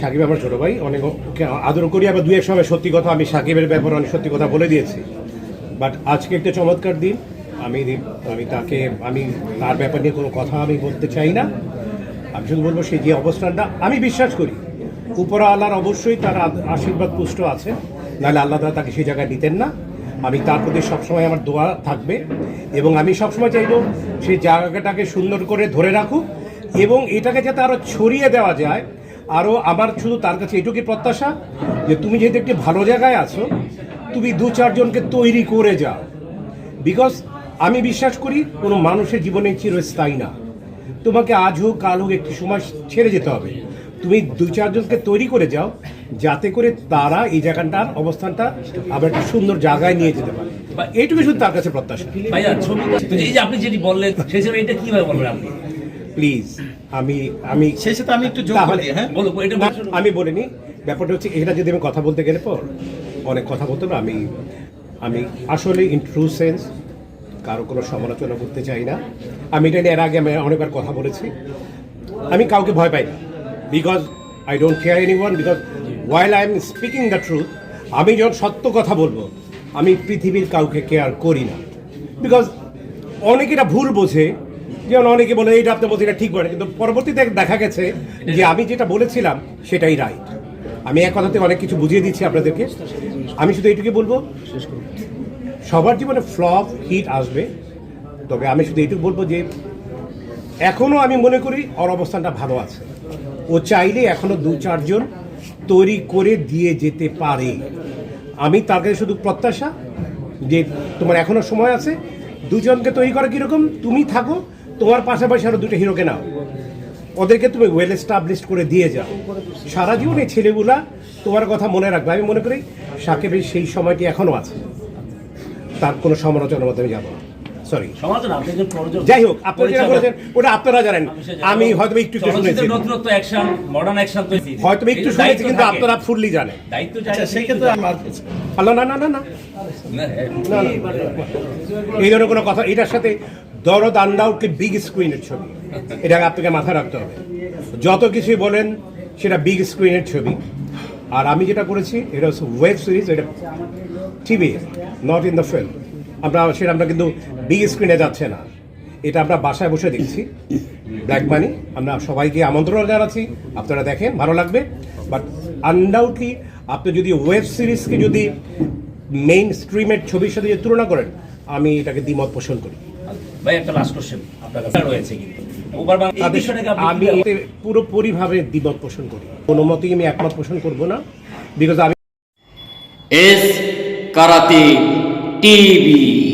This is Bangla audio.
সাকিব আমার ছোট ভাই, অনেক আদর করি। আবার দু এক সময় সত্যি কথা, আমি সাকিবের ব্যাপারে অনেক সত্যি কথা বলে দিয়েছি। বাট আজকে একটা চমৎকার দিন। আমি আমি তাকে, আমি তার ব্যাপার নিয়ে কোনো কথা আমি বলতে চাই না। আমি শুধু বলব সেই যে অবস্থানটা আমি বিশ্বাস করি, উপর আল্লাহর অবশ্যই তার আশীর্বাদ পুষ্ট আছে। নাহলে আল্লাহ তাআলা তাকে সেই জায়গায় নিতেন না। আমি তার প্রতি সবসময় আমার দোয়া থাকবে। এবং আমি সবসময় চাইব সেই জায়গাটাকে সুন্দর করে ধরে রাখুক। এবং এটাকে যাতে আরও ছড়িয়ে দেওয়া যায় আরও আমার শুধু তার কাছে এটুকুই প্রত্যাশা যে তুমি যেহেতু একটি ভালো জায়গায় আছো, তুমি দু চারজনকে তৈরি করে যাও। বিকজ আমি বিশ্বাস করি কোনো মানুষের জীবনে চিরস্থায়ী না। তোমাকে আজ হোক, কাল হোক, একটি সময় ছেড়ে যেতে হবে। তুমি দু চারজনকে তৈরি করে যাও, যাতে করে তারা এই জায়গাটার অবস্থানটা আবার একটা সুন্দর জায়গায় নিয়ে যেতে পারে। বা এইটুকু শুধু তার কাছে প্রত্যাশা। এই যে আপনি যেটি বললেন, সেই সময় এটা কীভাবে বলবেন আপনি? প্লিজ আমি আমি সেই সাথে আমি একটু যোগ করি হ্যাঁ? বলো এটা আমি বলিনি ব্যাপারটা হচ্ছে এটা যদি আমি কথা বলতে গেলে পর অনেক কথা বলতে আমি আমি আসলে ইন ট্রু সেন্স কারও কোনো সমালোচনা করতে চাই না। আমি এটা নিয়ে এর আগে আমি অনেকবার কথা বলেছি। আমি কাউকে ভয় পাই না। Because I don't care anyone because while I am speaking the truth আমি যখন সত্য কথা বলব আমি পৃথিবীর কাউকে কেয়ার করি না। বিকজ অনেকে এটা ভুল বোঝে যেমন অনেকে বলে, এইটা আপনি বলছেন ঠিক বলে কিন্তু পরবর্তীতে দেখা গেছে যে আমি যেটা বলেছিলাম, সেটাই রাইট আমি এক কথাতে অনেক কিছু বুঝিয়ে দিচ্ছি আপনাদেরকে। আমি শুধু এইটুকু বলব, সবার জীবনে ফ্লপ হিট আসবে। তবে আমি শুধু এইটুকু বলব যে এখনও আমি মনে করি ওর অবস্থানটা ভালো আছে। ও চাইলে এখনও দু চারজন তৈরি করে দিয়ে যেতে পারে। আমি তার কাছে শুধু প্রত্যাশা যে তোমার এখনও সময় আছে। দুজনকে তৈরি করা কীরকম? তুমি থাকো তোমার পাশাপাশি আরও দুটো হিরোকে নাও। ওদেরকে তুমি ওয়েল এস্টাবলিশ করে দিয়ে যাও। সারা জীবন এই ছেলেগুলা তোমার কথা মনে রাখবে। আমি মনে করি সাকিবের সেই সময়টি এখনও আছে। তার কোনো সমালোচনার আমি যাব না। সরি যাই হোক আপনি যেটা বলেছেন ওটা আপনারা জানেন। আমি হয়তো একটু একটু শুনেছি। চলচ্চিত্রের নতুনত্ব অ্যাকশন মডার্ন অ্যাকশন তো হয়তো একটু শুনেছি কিন্তু আপনারা ফুললি জানেন। দায়িত্ব আচ্ছা আল্লাহ না না, না, না। এই ধরনের কোনো কথা এটার সাথে দরদ আন্ডাউটলি বিগ স্ক্রিনের ছবি। এটা আপনাকে মাথায় রাখতে হবে। যত কিছুই বলেন সেটা বিগ স্ক্রিনের ছবি। আর আমি যেটা করেছি এটা হচ্ছে ওয়েব সিরিজ এটা TV not in the film আমরা সেটা আমরা কিন্তু বিগ স্ক্রিনে যাচ্ছে না। এটা আমরা বাসায় বসে দেখছি। ব্ল্যাক মানি আমরা সবাইকে আমন্ত্রণ জানাচ্ছি। আপনারা দেখেন ভালো লাগবে। বাট আনডাউটলি আপনি যদি ওয়েব সিরিজকে যদি মেইন স্ট্রিমের ছবির সাথে যদি তুলনা করেন আমি এটাকে দ্বিমত পোষণ করি। ভাই একটা লাস্ট কোশ্চেন আপনার কাছে রয়েছে কিন্তু। আমি এতে পুরোপুরিভাবে দ্বিমত পোষণ করি। কোনো মতেই আমি একমত পোষণ করব না। বিকজ আমি এস কারাতে টিভি